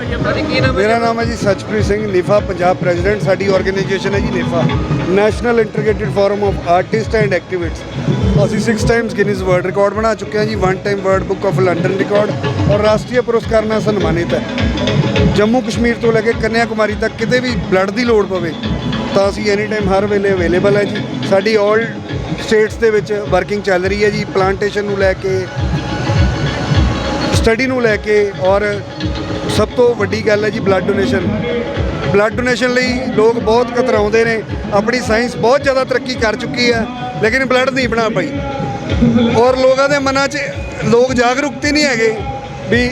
ਮੇਰਾ ਨਾਮ ਹੈ ਜੀ ਸਚਪ੍ਰੀਤ ਸਿੰਘ ਨਿਫਾ, ਪੰਜਾਬ ਪ੍ਰੈਜ਼ੀਡੈਂਟ। ਸਾਡੀ ਆਰਗੇਨਾਈਜੇਸ਼ਨ ਹੈ ਜੀ NIFAA. National integrated forum of artist and activists ਅਸੀਂ 6 ਟਾਈਮਸ ਗਿਨੀਜ਼ ਵਰਲਡ ਰਿਕਾਰਡ ਬਣਾ ਚੁੱਕੇ ਹਾਂ ਜੀ। One time world book of London record ਔਰ ਰਾਸ਼ਟਰੀ ਪੁਰਸਕਾਰ ਨਾਲ ਸਨਮਾਨਿਤ ਹੈ। ਜੰਮੂ ਕਸ਼ਮੀਰ ਤੋਂ ਲੈ ਕੇ ਕੰਨਿਆ ਕੁਮਾਰੀ ਤੱਕ ਕਿਤੇ ਵੀ ਬਲੱਡ ਦੀ ਲੋੜ ਪਵੇ, ਤਾਂ ਅਸੀਂ ਐਨੀ ਟਾਈਮ ਹਰ ਵੇਲੇ ਅਵੇਲੇਬਲ ਹੈ ਜੀ। ਸਾਡੀ ਆਲ ਸਟੇਟਸ ਦੇ ਵਿੱਚ ਵਰਕਿੰਗ ਚੱਲ ਰਹੀ ਹੈ ਜੀ। ਪਲਾਂਟੇਸ਼ਨ ਨੂੰ ਲੈ ਕੇ ਸਟੱਡੀ ਨੂੰ ਲੈ ਕੇ ਔਰ ਸਭ ਤੋਂ ਵੱਡੀ ਗੱਲ ਹੈ ਜੀ ਬਲੱਡ ਡੋਨੇਸ਼ਨ ਬਲੱਡ ਡੋਨੇਸ਼ਨ ਲਈ ਲੋਕ ਬਹੁਤ ਕਤਰਾਉਂਦੇ ਨੇ, ਆਪਣੀ ਸਾਇੰਸ ਬਹੁਤ ਜ਼ਿਆਦਾ ਤਰੱਕੀ ਕਰ ਚੁੱਕੀ ਹੈ, ਲੇਕਿਨ ਬਲੱਡ ਨਹੀਂ ਬਣਾ ਪਾਈ। ਔਰ ਲੋਕਾਂ ਦੇ ਮਨਾਂ 'ਚ ਲੋਕ ਜਾਗਰੂਕਤੀ ਨਹੀਂ ਹੈਗੇ ਵੀ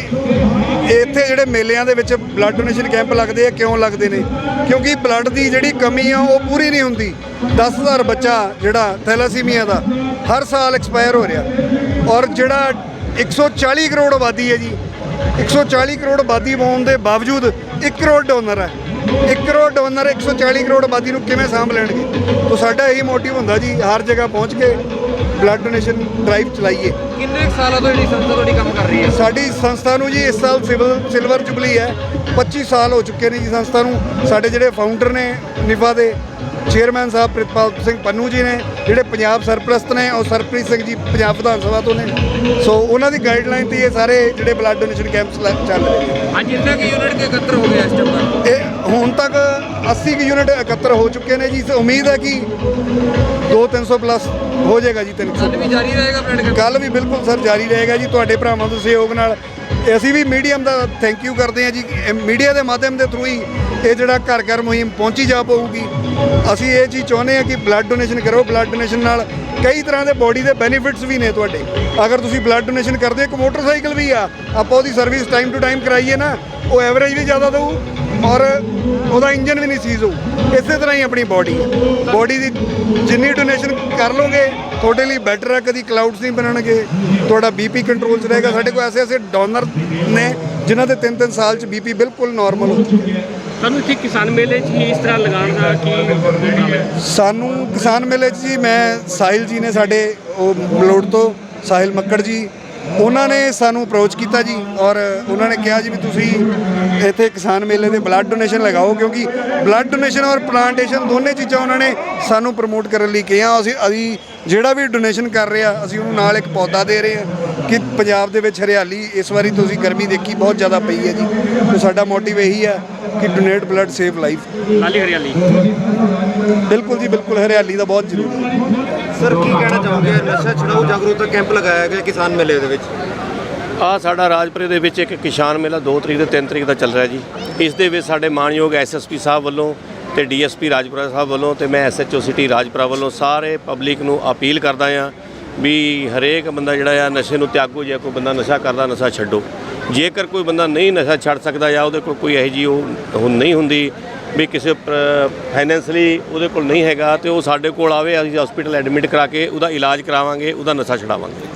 ਇੱਥੇ ਜਿਹੜੇ ਮੇਲਿਆਂ ਦੇ ਵਿੱਚ ਬਲੱਡ ਡੋਨੇਸ਼ਨ ਕੈਂਪ ਲੱਗਦੇ ਆ, ਕਿਉਂ ਲੱਗਦੇ ਨੇ? ਕਿਉਂਕਿ ਬਲੱਡ ਦੀ ਜਿਹੜੀ ਕਮੀ ਆ, ਉਹ ਪੂਰੀ ਨਹੀਂ ਹੁੰਦੀ। 10000 ਬੱਚਾ ਜਿਹੜਾ ਥੈਲਾਸੀਮੀਆ ਦਾ, ਹਰ ਸਾਲ ਐਕਸਪਾਇਰ ਹੋ ਰਿਹਾ। ਔਰ ਜਿਹੜਾ 140 ਕਰੋੜ ਆਬਾਦੀ ਹੈ ਜੀ। 140 ਕਰੋੜ ਆਬਾਦੀ ਹੋਣ ਦੇ ਬਾਵਜੂਦ 1 ਕਰੋੜ ਡੋਨਰ ਹੈ। 1 ਕਰੋੜ ਡੋਨਰ 140 ਕਰੋੜ ਆਬਾਦੀ ਨੂੰ ਕਿਵੇਂ ਸਾਂਭ ਲੈਣਗੇ? ਤਾਂ ਸਾਡਾ ਇਹੀ ਮੋਟਿਵ ਹੁੰਦਾ ਜੀ, ਹਰ ਜਗ੍ਹਾ ਪਹੁੰਚ ਕੇ ਬਲੱਡ ਡੋਨੇਸ਼ਨ ਡਰਾਈਵ ਚਲਾਈਏ। ਕਿੰਨੇ ਸਾਲਾਂ ਤੋਂ ਜਿਹੜੀ ਸੰਸਥਾ ਤੁਹਾਡੀ ਕੰਮ ਕਰ ਰਹੀ ਹੈ? ਸਾਡੀ ਸੰਸਥਾ ਨੂੰ ਜੀ ਇਸ ਸਾਲ ਸਿਵਲ ਸਿਲਵਰ ਜੁਬਲੀ ਹੈ। 25 ਸਾਲ ਹੋ ਚੁੱਕੇ ਨੇ ਜੀ ਸੰਸਥਾ ਨੂੰ। ਸਾਡੇ ਜਿਹੜੇ ਫਾਊਂਡਰ ਨੇ ਨਿਫਾ ਦੇ ਚੇਅਰਮੈਨ ਸਾਹਿਬ ਪ੍ਰਿਤਪਾਲ ਸਿੰਘ ਪੰਨੂ ਜੀ ਨੇ ਜਿਹੜੇ ਪੰਜਾਬ ਸਰਪ੍ਰਸਤ ਨੇ ਔਰ ਸਰਪ੍ਰੀਤ ਸਿੰਘ ਜੀ ਪੰਜਾਬ ਵਿਧਾਨ ਸਭਾ ਤੋਂ ਨੇ। ਸੋ ਉਹਨਾਂ ਦੀ ਗਾਈਡਲਾਈਨ ਤੇ ਇਹ ਸਾਰੇ ਜਿਹੜੇ ਬਲੱਡ ਡੋਨੇਸ਼ਨ ਕੈਂਪਸ ਚੱਲ ਰਹੇ ਨੇ। ਅੱਜ ਇੰਨਾ ਕਿ ਯੂਨਿਟ ਕੇ ਇਕੱਤਰ ਹੋ ਗਿਆ ਇਸ ਟਾਈਮ ਤੱਕ ਇਹ ਹੁਣ ਤੱਕ 80 ਕੁ ਯੂਨਿਟ ਇਕੱਤਰ ਹੋ ਚੁੱਕੇ ਨੇ ਜੀ। ਉਮੀਦ ਹੈ ਕਿ 2-300 ਪਲੱਸ ਹੋ ਜਾਏਗਾ ਜੀ 300 ਵੀ ਜਾਰੀ ਰਹੇਗਾ ਬਲੱਡ ਕੱਲ ਵੀ ਬਿਲਕੁਲ ਸਰ ਜਾਰੀ ਰਹੇਗਾ ਜੀ ਤੁਹਾਡੇ ਭਰਾਵਾਂ ਦੇ ਸਹਿਯੋਗ ਨਾਲ। ਅਸੀਂ ਵੀ ਮੀਡੀਅਮ ਦਾ ਥੈਂਕ ਯੂ ਕਰਦੇ ਹਾਂ ਜੀ ਮੀਡੀਆ ਦੇ ਮਾਧਿਅਮ ਦੇ ਥਰੂ ਹੀ ਇਹ ਜਿਹੜਾ ਘਰ ਘਰ ਮੁਹਿੰਮ ਪਹੁੰਚੀ ਜਾ ਪਊਗੀ। ਅਸੀਂ ਇਹ ਚੀਜ਼ ਚਾਹੁੰਦੇ ਹਾਂ ਕਿ ਬਲੱਡ ਡੋਨੇਸ਼ਨ ਕਰੋ ਬਲੱਡ ਡੋਨੇਸ਼ਨ ਨਾਲ ਕਈ ਤਰ੍ਹਾਂ ਦੇ ਬੋਡੀ ਦੇ ਬੈਨੀਫਿਟਸ ਵੀ ਨੇ ਤੁਹਾਡੇ। ਅਗਰ ਤੁਸੀਂ ਬਲੱਡ ਡੋਨੇਸ਼ਨ ਕਰਦੇ ਹੋ ਇੱਕ ਮੋਟਰਸਾਈਕਲ ਵੀ ਆ ਆਪਾਂ ਉਹਦੀ ਸਰਵਿਸ ਟਾਈਮ ਟੂ ਟਾਈਮ ਕਰਾਈਏ ਨਾ ਉਹ ਐਵਰੇਜ ਵੀ ਜ਼ਿਆਦਾ ਦਊ। ਔਰ ਉਹਦਾ ਇੰਜਨ ਵੀ ਨਹੀਂ ਸੀਜ਼ ਹੋਊ। ਇਸੇ ਤਰ੍ਹਾਂ ਹੀ ਆਪਣੀ ਬਾਡੀ ਹੈ। ਬਾਡੀ ਦੀ ਜਿੰਨੀ ਡੋਨੇਸ਼ਨ ਕਰ ਲੋਗੇ ਤੁਹਾਡੇ ਲਈ ਬੈਟਰ ਹੈ ਕਦੀ ਕਲਾਊਡਸ ਨਹੀਂ ਬਣਨਗੇ। ਤੁਹਾਡਾ ਬੀਪੀ ਕੰਟਰੋਲ 'ਚ ਰਹੇਗਾ। ਸਾਡੇ ਕੋਲ ਐਸੇ ਐਸੇ ਡੋਨਰ ਨੇ ਜਿਨ੍ਹਾਂ ਦੇ 3-3 ਸਾਲ 'ਚ ਬੀਪੀ ਬਿਲਕੁਲ ਨਾਰਮਲ ਹੋ ਚੁੱਕੇ ਸਾਨੂੰ ਇੱਥੇ ਕਿਸਾਨ ਮੇਲੇ 'ਚ ਹੀ ਇਸ ਤਰ੍ਹਾਂ ਲਗਾਉਣ ਦਾ ਕੀ ਹੈ? ਸਾਨੂੰ ਕਿਸਾਨ ਮੇਲੇ 'ਚ ਜੀ ਮੈਂ ਸਾਹਿਲ ਜੀ ਨੇ ਸਾਡੇ ਉਹ ਮਲੋੜ ਤੋਂ ਸਾਹਿਲ ਮੱਕੜ ਜੀ ਉਹਨਾਂ ਨੇ ਸਾਨੂੰ ਅਪਰੋਚ ਕੀਤਾ ਜੀ ਔਰ ਉਹਨਾਂ ਨੇ ਕਿਹਾ ਜੀ ਵੀ ਤੁਸੀਂ ਇੱਥੇ ਕਿਸਾਨ ਮੇਲੇ ਦੇ ਬਲੱਡ ਡੋਨੇਸ਼ਨ ਲਗਾਓ ਕਿਉਂਕਿ ਬਲੱਡ ਡੋਨੇਸ਼ਨ ਔਰ ਪਲਾਂਟੇਸ਼ਨ ਦੋਨੇ ਚੀਜ਼ਾਂ ਉਹਨਾਂ ਨੇ ਸਾਨੂੰ ਪ੍ਰਮੋਟ ਕਰਨ ਲਈ ਕਿਹਾ। ਅਸੀਂ ਅਸੀਂ ਜਿਹੜਾ ਵੀ ਡੋਨੇਸ਼ਨ ਕਰ ਰਿਹਾ ਅਸੀਂ ਉਹਨੂੰ ਨਾਲ ਇੱਕ ਪੌਦਾ ਦੇ ਰਹੇ ਹਾਂ ਕਿ ਪੰਜਾਬ ਦੇ ਵਿੱਚ ਹਰਿਆਲੀ ਇਸ ਵਾਰੀ ਤੁਸੀਂ ਗਰਮੀ ਦੇਖੀ ਬਹੁਤ ਜ਼ਿਆਦਾ ਪਈ ਹੈ ਜੀ। ਤੇ ਸਾਡਾ ਮੋਟਿਵ ਇਹੀ ਹੈ ਕਿ ਡੋਨੇਟ ਬਲੱਡ ਸੇਵ ਲਾਈਫ ਲਾਲੀ ਹਰਿਆਲੀ। ਬਿਲਕੁਲ ਜੀ ਬਿਲਕੁਲ ਹਰਿਆਲੀ ਦਾ ਬਹੁਤ ਜ਼ਰੂਰੀ। ਹੈ ਸਰ ਕੀ ਕਹਿਣਾ ਚਾਹੋਗੇ? ਨਸ਼ਾ ਛਡਾਓ ਜਾਗਰੂਕਤਾ ਕੈਂਪ ਲਗਾਇਆ ਗਿਆ ਕਿਸਾਨ ਮੇਲੇ ਦੇ ਵਿੱਚ। ਆ ਸਾਡਾ ਰਾਜਪੁਰੇ ਦੇ ਵਿੱਚ ਇੱਕ ਕਿਸਾਨ ਮੇਲਾ 2 ਤਰੀਕ ਤੇ 3 ਤਰੀਕ ਦਾ ਚੱਲ ਰਿਹਾ ਜੀ। ਇਸ ਦੇ ਵਿੱਚ ਸਾਡੇ ਮਾਨਯੋਗ ਐਸਐਸਪੀ ਸਾਹਿਬ ਵੱਲੋਂ ਤੇ ਡੀਐਸਪੀ ਰਾਜਪੁਰਾ ਸਾਹਿਬ ਵੱਲੋਂ ਤੇ ਮੈਂ ਐਸਐਚਓ ਸਿਟੀ ਰਾਜਪੁਰਾ ਵੱਲੋਂ ਸਾਰੇ ਪਬਲਿਕ ਨੂੰ ਅਪੀਲ ਕਰਦਾ ਆ ਵੀ ਹਰੇਕ ਬੰਦਾ ਜਿਹੜਾ ਆ ਨਸ਼ੇ ਨੂੰ ਤਿਆਗੋ, ਜੇ ਕੋਈ ਬੰਦਾ ਨਸ਼ਾ ਕਰਦਾ, ਨਸ਼ਾ ਛੱਡੋ। ਜੇਕਰ ਕੋਈ ਬੰਦਾ ਨਹੀਂ ਨਸ਼ਾ ਛੱਡ ਸਕਦਾ ਜਾਂ ਉਹਦੇ ਕੋਲ ਕੋਈ ਇਹੋ ਜਿਹੀ ਉਹ ਉਹ ਨਹੀਂ ਹੁੰਦੀ ਵੀ ਕਿਸੇ ਫਾਈਨੈਂਸ਼ਲੀ ਉਹਦੇ ਕੋਲ ਨਹੀਂ ਹੈਗਾ ਤੇ ਉਹ ਸਾਡੇ ਕੋਲ ਆਵੇ, ਅਸੀਂ ਹਸਪੀਟਲ ਐਡਮਿਟ ਕਰਾ ਕੇ ਉਹਦਾ ਇਲਾਜ ਕਰਾਵਾਂਗੇ, ਉਹਦਾ ਨਸ਼ਾ ਛਡਾਵਾਂਗੇ।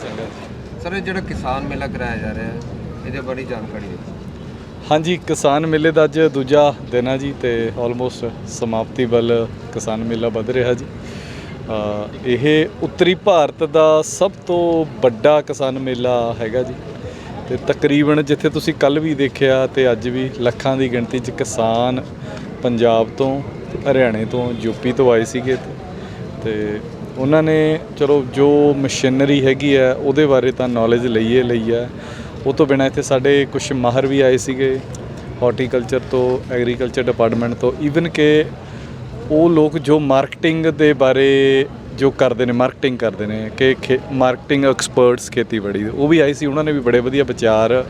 ਸਰ, ਇਹ ਜਿਹੜਾ ਕਿਸਾਨ ਮੇਲਾ ਕਰਾਇਆ ਜਾ ਰਿਹਾ ਹੈ ਇਹਦੇ ਬਾਰੇ ਜਾਣਕਾਰੀ ਦਿਓ। ਹਾਂਜੀ, ਕਿਸਾਨ ਮੇਲੇ ਦਾ ਅੱਜ ਦੂਜਾ ਦਿਨ ਆ ਜੀ ਤੇ ਆਲਮੋਸਟ ਸਮਾਪਤੀ ਵੱਲ ਕਿਸਾਨ ਮੇਲਾ ਵੱਧ ਰਿਹਾ ਜੀ। ਇਹ ਉੱਤਰੀ ਭਾਰਤ ਦਾ ਸਭ ਤੋਂ ਵੱਡਾ ਕਿਸਾਨ ਮੇਲਾ ਹੈਗਾ ਜੀ। ਤੇ ਤਕਰੀਬਨ ਜਿੱਥੇ ਤੁਸੀਂ ਕੱਲ ਵੀ ਦੇਖਿਆ ਤੇ ਅੱਜ ਵੀ ਲੱਖਾਂ ਦੀ ਗਿਣਤੀ 'ਚ ਕਿਸਾਨ ਪੰਜਾਬ ਤੋਂ, ਹਰਿਆਣੇ ਤੋਂ ਯੂਪੀ ਤੋਂ ਆਏ ਸੀਗੇ ਇੱਥੇ। ਤੇ ਉਹਨਾਂ ਨੇ ਚਲੋ ਜੋ ਮਸ਼ੀਨਰੀ ਹੈਗੀ ਹੈ, ਉਹਦੇ ਬਾਰੇ ਤਾਂ ਨੌਲੇਜ ਲਈਏ ਲਈ ਹੈ ਉਹ ਤੋਂ ਬਿਨਾਂ ਇੱਥੇ ਸਾਡੇ ਕੁਝ ਮਾਹਰ ਵੀ ਆਏ ਸੀਗੇ ਹਾਰਟੀਕਲਚਰ ਤੋਂ ਐਗਰੀਕਲਚਰ ਡਿਪਾਰਟਮੈਂਟ ਤੋਂ ਈਵਨ ਕਿ ਉਹ ਲੋਕ ਜੋ ਮਾਰਕੀਟਿੰਗ ਦੇ ਬਾਰੇ ਜੋ ਕਰਦੇ ਨੇ ਮਾਰਕੀਟਿੰਗ ਕਰਦੇ ਨੇ ਕਿ ਮਾਰਕੀਟਿੰਗ ਐਕਸਪਰਟਸ ਖੇਤੀਬਾੜੀ ਉਹ ਵੀ ਆਏ ਸੀ ਉਹਨਾਂ ਨੇ ਵੀ ਬੜੇ ਵਧੀਆ ਵਿਚਾਰ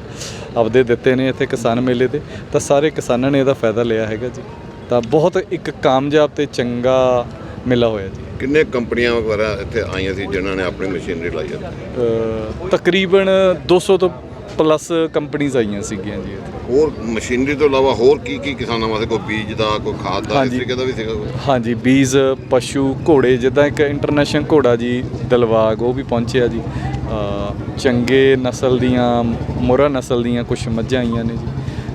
ਆਪਦੇ ਦਿੱਤੇ ਨੇ ਇੱਥੇ ਕਿਸਾਨ ਮੇਲੇ ਤੇ ਤਾਂ ਸਾਰੇ ਕਿਸਾਨਾਂ ਨੇ ਇਹਦਾ ਫਾਇਦਾ ਲਿਆ ਹੈਗਾ ਜੀ। ਤਾਂ ਬਹੁਤ ਇੱਕ ਕਾਮਯਾਬ ਤੇ ਚੰਗਾ ਮੇਲਾ ਹੋਇਆ ਜੀ। ਕਿੰਨੇ ਕੰਪਨੀਆਂ ਵਗੈਰਾ ਇੱਥੇ ਆਈਆਂ ਸੀ ਜਿਨ੍ਹਾਂ ਨੇ ਆਪਣੀ ਮਸ਼ੀਨਰੀ ਲਾਈ ਹੈ? ਤਕਰੀਬਨ 200 ਤੋਂ ਪਲੱਸ ਕੰਪਨੀਆਂ ਆਈਆਂ ਸੀਗੀਆਂ ਜੀ ਇੱਥੇ ਹੋਰ ਮਸ਼ੀਨਰੀ ਤੋਂ ਇਲਾਵਾ ਹੋਰ ਕੀ ਕੀ ਕਿਸਾਨਾਂ ਵਾਸਤੇ ਕੋਈ ਬੀਜ ਦਾ ਕੋਈ ਖਾਦ ਦਾ ਇਸ ਹਾਂਜੀ। ਤਰੀਕੇ ਦਾ ਵੀ ਸੀਗਾ ਕੋਈ? ਹਾਂਜੀ ਬੀਜ ਪਸ਼ੂ ਘੋੜੇ ਜਿੱਦਾਂ ਇੱਕ ਇੰਟਰਨੈਸ਼ਨਲ ਘੋੜਾ ਜੀ ਦਿਲਵਾਗ ਉਹ ਵੀ ਪਹੁੰਚਿਆ ਜੀ ਅ, ਚੰਗੇ ਨਸਲ ਦੀਆਂ ਮੋਰਾ ਨਸਲ ਦੀਆਂ ਕੁਝ ਮੱਝਾਂ ਆਈਆਂ ਨੇ ਜੀ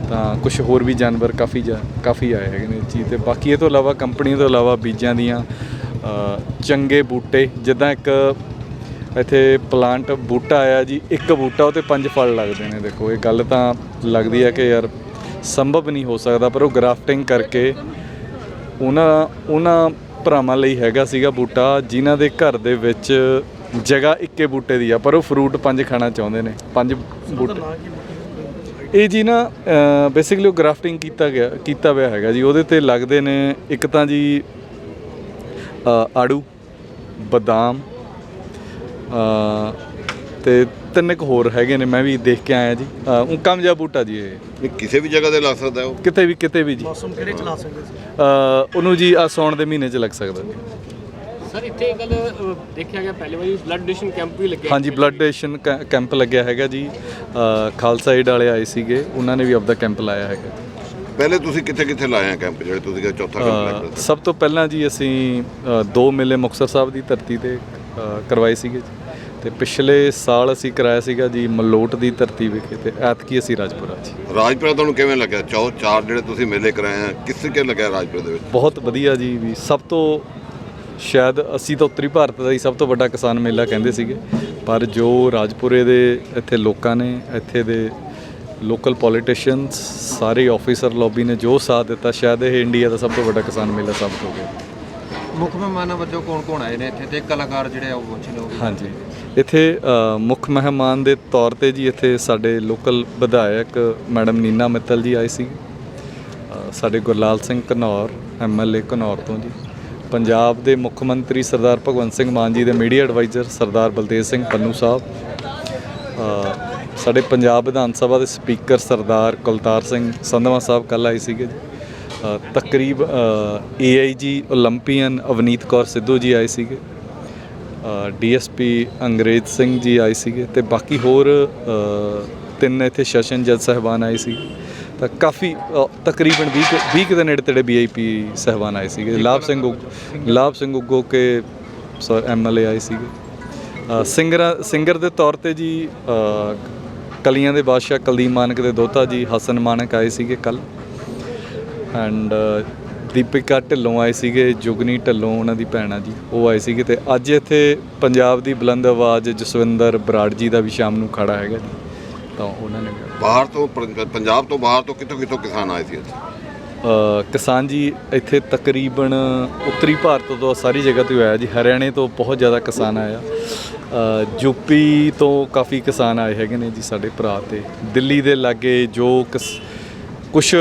ਤਾਂ ਕੁਝ ਹੋਰ ਵੀ ਜਾਨਵਰ ਕਾਫੀ ਜਾ ਕਾਫੀ ਆਏ ਹੈਗੇ ਨੇ ਜੀ ਤੇ ਬਾਕੀ ਇਹ ਤੋਂ ਇਲਾਵਾ ਕੰਪਨੀ ਤੋਂ ਇਲਾਵਾ ਬੀਜਾਂ ਦੀਆਂ ਅ, ਚੰਗੇ ਬੂਟੇ ਜਿੱਦਾਂ ਇੱਕ ਇੱਥੇ ਪਲਾਂਟ ਬੂਟਾ ਆਇਆ ਜੀ ਇੱਕ ਬੂਟਾ ਉਹ ਤੇ ਪੰਜ ਫਲ ਲੱਗਦੇ ਨੇ ਦੇਖੋ ਇਹ ਗੱਲ ਤਾਂ ਲੱਗਦੀ ਹੈ ਕਿ ਯਾਰ ਸੰਭਵ ਨਹੀਂ ਹੋ ਸਕਦਾ ਪਰ ਉਹ ਗ੍ਰਾਫਟਿੰਗ ਕਰਕੇ ਉਹਨਾਂ ਉਹਨਾਂ ਭਰਾਵਾਂ ਲਈ ਹੈਗਾ ਸੀਗਾ ਬੂਟਾ ਜਿਨ੍ਹਾਂ ਦੇ ਘਰ ਦੇ ਵਿੱਚ ਜਗ੍ਹਾ ਇੱਕੇ ਬੂਟੇ ਦੀ ਆ ਪਰ ਉਹ ਫਰੂਟ ਪੰਜ ਖਾਣਾ ਚਾਹੁੰਦੇ ਨੇ ਪੰਜ ਬੂਟੇ। ਇਹ ਜੀ ਨਾ ਬੇਸਿਕਲੀ ਉਹ ਗ੍ਰਾਫਟਿੰਗ ਕੀਤਾ ਗਿਆ ਕੀਤਾ ਹੋਇਆ ਹੈਗਾ ਜੀ ਉਹਦੇ ਤੇ ਲੱਗਦੇ ਨੇ ਇੱਕ ਤਾਂ ਜੀ ਆੜੂ ਬਦਾਮ ਤੇ ਤਿੰਨ ਕੁ ਹੋਰ ਹੈਗੇ ਨੇ ਮੈਂ ਵੀ ਦੇਖ ਕੇ ਆਇਆ ਜੀ। ਉਹ ਕਾਮਯਾਬ ਬੂਟਾ ਜੀ ਇਹ। ਨਹੀਂ ਕਿਸੇ ਵੀ ਜਗ੍ਹਾ ਤੇ ਲੱਗ ਸਕਦਾ ਹੈ ਉਹ? ਕਿਤੇ ਵੀ ਕਿਤੇ ਵੀ ਜੀ। ਮੌਸਮ ਕਿਹੜੇ ਚ ਲਾ ਸਕਦੇ ਸੀ? ਉਹਨੂੰ ਜੀ ਆ ਸੌਣ ਦੇ ਮਹੀਨੇ ਚ ਲੱਗ ਸਕਦਾ ਜੀ। ਸਰ ਇੱਥੇ ਕੱਲ ਦੇਖਿਆ ਗਿਆ ਪਹਿਲੇ ਵਾਰੀ ਬਲੱਡ ਡੋਨੇਸ਼ਨ ਕੈਂਪ ਵੀ ਲੱਗਿਆ ਹਾਂਜੀ ਬਲੱਡ ਡੋਨੇਸ਼ਨ ਕੈਂਪ ਲੱਗਿਆ ਹੈਗਾ ਜੀ। ਅ, ਖਾਲਸਾ ਏਡ ਵਾਲੇ ਆਏ ਸੀਗੇ ਉਹਨਾਂ ਨੇ ਵੀ ਆਪਦਾ ਕੈਂਪ ਲਾਇਆ ਹੈਗਾ। ਪਹਿਲੇ ਤੁਸੀਂ ਕਿੱਥੇ ਕਿੱਥੇ ਲਾਏ ਆ ਕੈਂਪ ਜਿਹੜੇ ਤੁਸੀਂ ਕਿਹਾ ਚੌਥਾ ਕੈਂਪ ਅ, ਲੱਗਦਾ ਸਭ ਤੋਂ ਪਹਿਲਾਂ ਜੀ ਅਸੀਂ ਅ, ਦੋ ਮੇਲੇ ਮੁਕਤਸਰ ਸਾਹਿਬ ਦੀ ਧਰਤੀ ਤੇ ਅ, ਕਰਵਾਏ ਸੀਗੇ ਜੀ। ਤੇ ਪਿਛਲੇ ਸਾਲ ਅਸੀਂ ਕਰਾਇਆ ਸੀਗਾ ਜੀ ਮਲੋਟ ਦੀ ਧਰਤੀ ਵਿਖੇ ਤੇ ਐਤਕੀ ਅਸੀਂ ਰਾਜਪੁਰਾ ਜੀ ਰਾਜਪੁਰਾ ਤੁਹਾਨੂੰ ਕਿਵੇਂ ਲੱਗਿਆ? ਚੌ ਚਾਰ ਜਿਹੜੇ ਤੁਸੀਂ ਮੇਲੇ ਕਰਾਏ ਆ ਕਿਸ ਤਰੀਕੇ ਲੱਗਿਆ ਰਾਜਪੁਰਾ ਦੇ ਵਿੱਚ? ਬਹੁਤ ਵਧੀਆ ਜੀ ਵੀ ਸਭ ਤੋਂ ਸ਼ਾਇਦ ਅਸੀਂ ਤਾਂ ਉੱਤਰੀ ਭਾਰਤ ਦਾ ਹੀ ਸਭ ਤੋਂ ਵੱਡਾ ਕਿਸਾਨ ਮੇਲਾ ਕਹਿੰਦੇ ਸੀਗੇ ਪਰ ਜੋ ਰਾਜਪੁਰੇ ਦੇ ਇੱਥੇ ਲੋਕਾਂ ਨੇ ਇੱਥੇ ਦੇ ਲੋਕਲ ਪੋਲੀਟੀਸ਼ੀਅਨਸ ਸਾਰੇ ਆਫੀਸਰ ਲੌਬੀ ਨੇ ਜੋ ਸਾਥ ਦਿੱਤਾ ਸ਼ਾਇਦ ਇਹ ਇੰਡੀਆ ਦਾ ਸਭ ਤੋਂ ਵੱਡਾ ਕਿਸਾਨ ਮੇਲਾ ਸਾਬਤ ਹੋ ਗਿਆ। ਮੁੱਖ ਮਹਿਮਾਨਾਂ ਵਜੋਂ ਕੌਣ ਕੌਣ ਆਏ ਨੇ ਇੱਥੇ? ਤੇ ਕਲਾਕਾਰ ਜਿਹੜੇ ਆ ਉਹ ਪਹੁੰਚੇ ਨੇ ਹਾਂਜੀ। ਇੱਥੇ ਮੁੱਖ ਮਹਿਮਾਨ ਦੇ ਤੌਰ ਤੇ ਜੀ ਇੱਥੇ ਸਾਡੇ ਲੋਕਲ ਵਿਧਾਇਕ ਮੈਡਮ ਨੀਨਾ ਮਿੱਤਲ ਜੀ ਆਏ ਸੀ। ਸਾਡੇ ਗੁਰਲਾਲ ਸਿੰਘ ਕਨੌਰ ਐਮਐਲਏ ਕਨੌਰ ਤੋਂ ਜੀ। ਪੰਜਾਬ ਦੇ ਮੁੱਖ ਮੰਤਰੀ ਸਰਦਾਰ ਭਗਵੰਤ ਸਿੰਘ ਮਾਨ ਜੀ ਦੇ ਮੀਡੀਆ ਐਡਵਾਈਜ਼ਰ ਸਰਦਾਰ ਬਲਦੇਵ ਸਿੰਘ ਪੰਨੂ ਸਾਹਿਬ। ਸਾਡੇ ਪੰਜਾਬ ਵਿਧਾਨ ਸਭਾ ਦੇ ਸਪੀਕਰ ਸਰਦਾਰ ਕੁਲਤਾਰ ਸਿੰਘ ਸੰਧਵਾ ਸਾਹਿਬ ਕੱਲ ਆਏ ਸੀਗੇ ਜੀ। ਤਕਰੀਬ ਏਆਈਜੀ 올림픽ੀਅਨ ਅਵਨੀਤ ਕੌਰ ਸਿੱਧੂ ਜੀ ਆਏ ਸੀਗੇ। ਡੀਐਸਪੀ ਅੰਗਰੇਜ਼ ਸਿੰਘ ਜੀ ਆਏ ਸੀਗੇ ਤੇ ਬਾਕੀ ਹੋਰ ਤਿੰਨ ਇੱਥੇ ਸੈਸ਼ਨ ਜੱਜ ਸਾਹਿਬਾਨ ਆਏ ਸੀ। ਤਾਂ ਕਾਫੀ ਤਕਰੀਬਨ 20 ਕੁ- 20 ਕੁ ਦੇ ਨੇੜੇ ਤੇੜੇ ਵੀਆਈਪੀ ਸਾਹਿਬਾਨ ਆਏ ਸੀਗੇ। ਲਾਭ ਸਿੰਘ ਲਾਭ ਸਿੰਘ ਉਗੋ ਕੇ ਸਰ ਐਮਐਲਏ ਆਏ ਸੀਗੇ। ਸਿੰਗਰਾਂ ਸਿੰਗਰ ਦੇ ਤੌਰ ਤੇ ਜੀ ਕਲੀਆਂ ਦੇ ਬਾਦਸ਼ਾਹ ਕੁਲਦੀਪ ਮਾਨਕ ਦੇ ਦੋਤਾ ਜੀ ਹਸਨ ਮਾਨਕ ਆਏ ਸੀਗੇ ਕੱਲ ਐਂਡ ਦੀਪਿਕਾ ਢਿੱਲੋਂ ਆਏ ਸੀਗੇ ਜੁਗਨੀ ਢਿੱਲੋਂ ਉਹਨਾਂ ਦੀ ਭੈਣ ਆ ਜੀ ਉਹ ਆਏ ਸੀਗੇ ਤੇ ਅੱਜ ਇੱਥੇ ਪੰਜਾਬ ਦੀ ਬੁਲੰਦ ਆਵਾਜ਼ ਜਸਵਿੰਦਰ ਬਰਾੜ ਜੀ ਦਾ ਵੀ ਸ਼ਾਮ ਨੂੰ ਖੜਾ ਹੈਗਾ ਜੀ ਤਾਂ ਉਹਨਾਂ ਨੇ ਬਾਹਰ ਤੋਂ ਪੰ- ਪੰਜਾਬ ਤੋਂ ਬਾਹਰ ਤੋਂ ਕਿੱਥੋਂ ਕਿੱਥੋਂ ਕਿਸਾਨ ਆਏ ਸੀ ਇੱਥੇ? ਅ, ਕਿਸਾਨ ਜੀ ਇੱਥੇ ਤਕਰੀਬਨ ਉੱਤਰੀ ਭਾਰਤ ਤੋਂ ਸਾਰੀ ਜਗ੍ਹਾ ਤੋਂ ਆਇਆ ਜੀ ਹਰਿਆਣੇ ਤੋਂ ਬਹੁਤ ਜ਼ਿਆਦਾ ਕਿਸਾਨ ਆਇਆ। ਅ, ਯੂਪੀ ਤੋਂ ਕਾਫੀ ਕਿਸਾਨ ਆਏ ਹੈਗੇ ਨੇ ਜੀ ਸਾਡੇ ਭਰਾ ਤੇ ਦਿੱਲੀ ਦੇ ਲਾਗੇ ਜੋ ਕੁਝ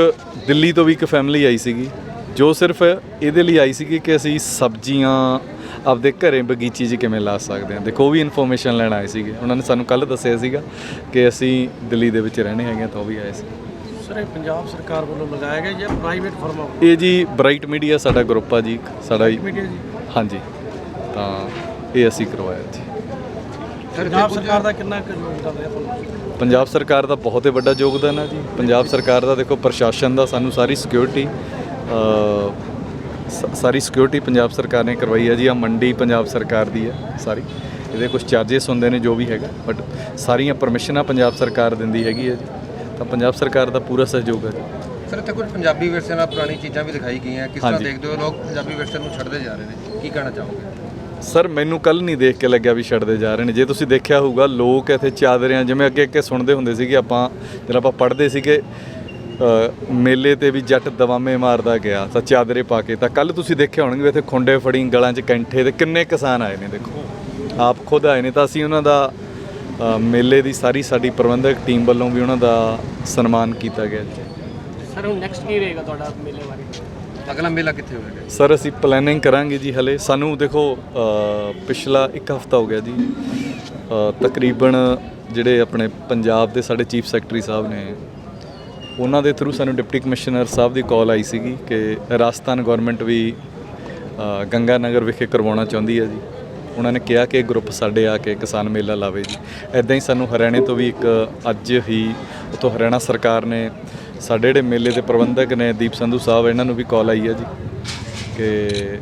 ਦਿੱਲੀ ਤੋਂ ਵੀ ਇੱਕ ਫੈਮਿਲੀ ਆਈ ਸੀਗੀ ਜੋ ਸਿਰਫ ਇਹਦੇ ਲਈ ਆਈ ਸੀਗੀ ਕਿ ਅਸੀਂ ਸਬਜ਼ੀਆਂ ਆਪਦੇ ਘਰੇ ਬਗੀਚੀ 'ਚ ਕਿਵੇਂ ਲਾ ਸਕਦੇ ਹਾਂ। ਦੇਖੋ ਉਹ ਵੀ ਇਨਫੋਰਮੇਸ਼ਨ ਲੈਣ ਆਏ ਸੀਗੇ। ਉਹਨਾਂ ਨੇ ਸਾਨੂੰ ਕੱਲ ਦੱਸਿਆ ਸੀਗਾ ਕਿ ਅਸੀਂ ਦਿੱਲੀ ਦੇ ਵਿੱਚ ਰਹਿਣੇ ਹੈਗੇ ਹਾਂ ਤਾਂ ਉਹ ਵੀ ਆਏ ਸੀ। ਸਰ ਇਹ ਪੰਜਾਬ ਸਰਕਾਰ ਵੱਲੋਂ ਲਗਾਇਆ ਗਿਆ ਜਾਂ ਪ੍ਰਾਈਵੇਟ ਫਰਮਾਂ ਇਹ ਜੀ ਬ੍ਰਾਈਟ ਮੀਡੀਆ ਸਾਡਾ ਗਰੁੱਪ ਆ ਜੀ ਸਾਡਾ ਹੀ ਮੀਡੀਆ ਜੀ? ਹਾਂਜੀ। ਤਾਂ ਇਹ ਅਸੀਂ ਕਰਵਾਇਆ ਜੀ। ਪੰਜਾਬ ਸਰਕਾਰ ਦਾ ਕਿੰਨਾ ਯੋਗਦਾਨ ਤੁਹਾਨੂੰ ਪੰਜਾਬ ਸਰਕਾਰ ਦਾ ਬਹੁਤ ਹੀ ਵੱਡਾ ਯੋਗਦਾਨ ਹੈ ਜੀ। ਪੰਜਾਬ ਸਰਕਾਰ ਦਾ ਦੇਖੋ ਪ੍ਰਸ਼ਾਸਨ ਦਾ ਸਾਨੂੰ ਸਾਰੀ ਸਿਕਿਉਰਿਟੀ ਸਾਰੀ ਸਿਕਿਉਰਿਟੀ ਪੰਜਾਬ ਸਰਕਾਰ ਨੇ ਕਰਵਾਈ ਹੈ ਜੀ ਆ ਮੰਡੀ ਪੰਜਾਬ ਸਰਕਾਰ ਦੀ ਹੈ ਸਾਰੀ। ਇਹਦੇ ਕੁਝ ਚਾਰजेस ਹੁੰਦੇ ਨੇ ਜੋ ਵੀ ਹੈਗਾ ਬਟ ਸਾਰੀਆਂ ਪਰਮਿਸ਼ਨਾਂ ਪੰਜਾਬ ਸਰਕਾਰ ਦਿੰਦੀ ਹੈਗੀ ਹੈ ਜੀ। ਤਾਂ ਪੰਜਾਬ ਸਰਕਾਰ ਦਾ ਪੂਰਾ ਸਹਿਯੋਗ ਹੈ ਜੀ। ਸਰ ਇੱਥੇ ਕੁਝ ਪੰਜਾਬੀ ਵਿਰਸੇ ਨਾਲ ਪੁਰਾਣੀ ਚੀਜ਼ਾਂ ਵੀ ਦਿਖਾਈ ਗਈਆਂ ਕਿਸ ਤਰ੍ਹਾਂ। ਦੇਖਦੇ ਹੋ ਲੋਕ ਪੰਜਾਬੀ ਵਿਰਸੇ ਨੂੰ ਛੱਡਦੇ ਜਾ ਰਹੇ ਨੇ? ਕੀ ਕਹਿਣਾ ਚਾਹੋਗੇ? ਸਰ ਮੈਨੂੰ ਕੱਲ ਨਹੀਂ ਦੇਖ ਕੇ ਲੱਗਿਆ ਵੀ ਛੱਡਦੇ ਜਾ ਰਹੇ ਨੇ। ਜੇ ਤੁਸੀਂ ਦੇਖਿਆ ਹੋਊਗਾ ਲੋਕ ਇੱਥੇ ਚਾਦਰਿਆਂ ਜਿਵੇਂ ਅੱਗੇ ਅੱਗੇ ਸੁਣਦੇ ਹੁੰਦੇ ਸੀਗੇ ਆਪਾਂ ਜਦੋਂ ਆਪਾਂ ਪੜ੍ਹਦੇ ਸੀਗੇ ਮੇਲੇ ਤੇ ਵੀ ਜੱਟ ਦਵਾਮੇ ਮਾਰਦਾ ਗਿਆ ਤਾਂ ਚਾਦਰੇ ਪਾ ਕੇ। ਤਾਂ ਕੱਲ ਤੁਸੀਂ ਦੇਖਿਆ ਹੋਣਗੇ ਇੱਥੇ ਖੁੰਡੇ ਫੜੀ ਗਲਾਂ 'ਚ ਕੈਂਠੇ ਤੇ ਕਿੰਨੇ ਕਿਸਾਨ ਆਏ ਨੇ ਦੇਖੋ। ਆਪ ਖੁਦ ਆਏ ਨੇ ਤਾਂ ਅਸੀਂ ਉਹਨਾਂ ਦਾ ਮੇਲੇ ਦੀ ਸਾਰੀ ਸਾਡੀ ਪ੍ਰਬੰਧਕ ਟੀਮ ਵੱਲੋਂ ਵੀ ਉਹਨਾਂ ਦਾ ਸਨਮਾਨ ਕੀਤਾ ਗਿਆ ਜੀ। ਸਰ ਹੁਣ ਨੈਕਸਟ ਕੀ ਰਹੇਗਾ ਤੁਹਾਡਾ ਮੇਲੇ ਬਾਰੇ? ਅਗਲਾ ਮੇਲਾ ਕਿੱਥੇ ਹੋਵੇਗਾ? ਸਰ ਅਸੀਂ ਪਲੈਨਿੰਗ ਕਰਾਂਗੇ ਜੀ ਹਲੇ। ਸਾਨੂੰ ਦੇਖੋ ਪਿਛਲਾ ਇੱਕ ਹਫਤਾ ਹੋ ਗਿਆ ਜੀ। ਤਕਰੀਬਨ ਜਿਹੜੇ ਆਪਣੇ ਪੰਜਾਬ ਦੇ ਸਾਡੇ ਚੀਫ ਸੈਕਟਰੀ ਸਾਹਿਬ ਨੇ ਉਹਨਾਂ ਦੇ ਥਰੂ ਸਾਨੂੰ ਡਿਪਟੀ ਕਮਿਸ਼ਨਰ ਸਾਹਿਬ ਦੀ ਕਾਲ ਆਈ ਸੀਗੀ ਕਿ ਰਾਜਸਥਾਨ ਗਵਰਨਮੈਂਟ ਵੀ ਗੰਗਾ ਨਗਰ ਵਿਖੇ ਕਰਵਾਉਣਾ ਚਾਹੁੰਦੀ ਹੈ ਜੀ। ਉਹਨਾਂ ਨੇ ਕਿਹਾ ਕਿ ਗਰੁੱਪ ਸਾਡੇ ਆ ਕੇ ਕਿਸਾਨ ਮੇਲਾ ਲਾਵੇ ਜੀ। ਐਦਾਂ ਹੀ ਸਾਨੂੰ ਹਰਿਆਣੇ ਤੋਂ ਵੀ ਇੱਕ ਅੱਜ ਹੀ ਉਤੋਂ ਹਰਿਆਣਾ ਸਰਕਾਰ ਨੇ ਸਾਡੇ ਜਿਹੜੇ ਮੇਲੇ ਦੇ ਪ੍ਰਬੰਧਕ ਨੇ ਦੀਪ ਸੰਧੂ ਸਾਹਿਬ, ਇਹਨਾਂ ਨੂੰ ਵੀ ਕਾਲ ਆਈ ਹੈ ਜੀ ਕਿ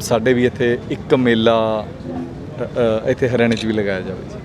ਸਾਡੇ ਵੀ ਇੱਥੇ ਇੱਕ ਮੇਲਾ ਇੱਥੇ ਹਰਿਆਣੇ 'ਚ ਵੀ ਲਗਾਇਆ ਜਾਵੇ ਜੀ।